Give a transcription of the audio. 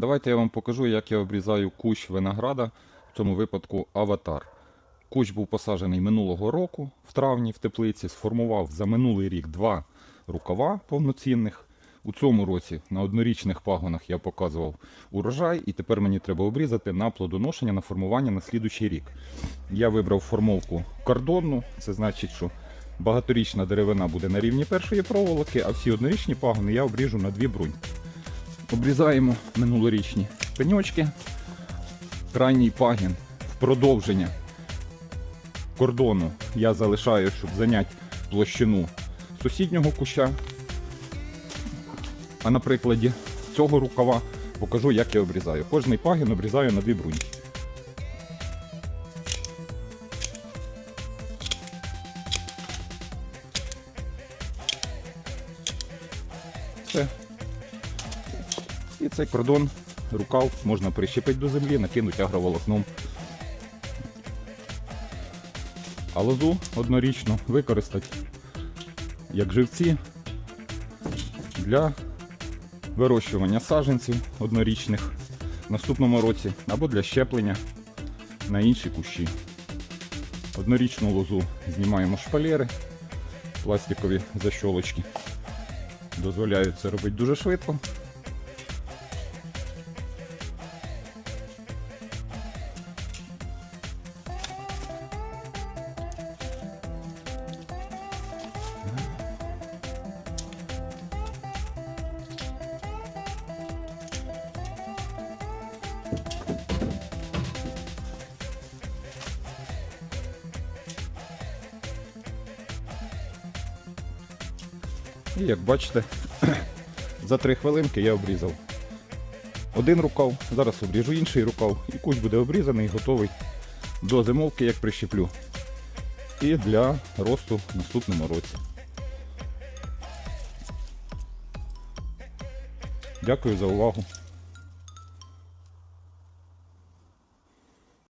Давайте я вам покажу, як я обрізаю кущ винограда, в цьому випадку аватар. Кущ був посаджений минулого року в травні в теплиці, сформував за минулий рік два рукава повноцінних. У цьому році на однорічних пагонах я показував урожай, і тепер мені треба обрізати на плодоношення на формування на слідучий рік. Я вибрав формовку кордонну, це значить, що багаторічна деревина буде на рівні першої проволоки, а всі однорічні пагони я обріжу на дві бруньки. Обрізаємо минулорічні пеньочки. Крайній пагін в продовження кордону я залишаю, щоб зайняти площину сусіднього куща. А на прикладі цього рукава покажу, як я обрізаю. Кожний пагін обрізаю на дві бруньки. Все. І цей кордон, рукав можна прищепити до землі, накинути агроволокном. А лозу однорічно використати як живці для вирощування саджанців однорічних в наступному році або для щеплення на інші кущі. Однорічну лозу знімаємо шпалери, пластикові защолочки. Дозволяють це робити дуже швидко. І як бачите, за 3 хвилинки я обрізав один рукав, зараз обріжу інший рукав, і куч буде обрізаний готовий до зимовки, як прищеплю. І для росту в наступному році. Дякую за увагу.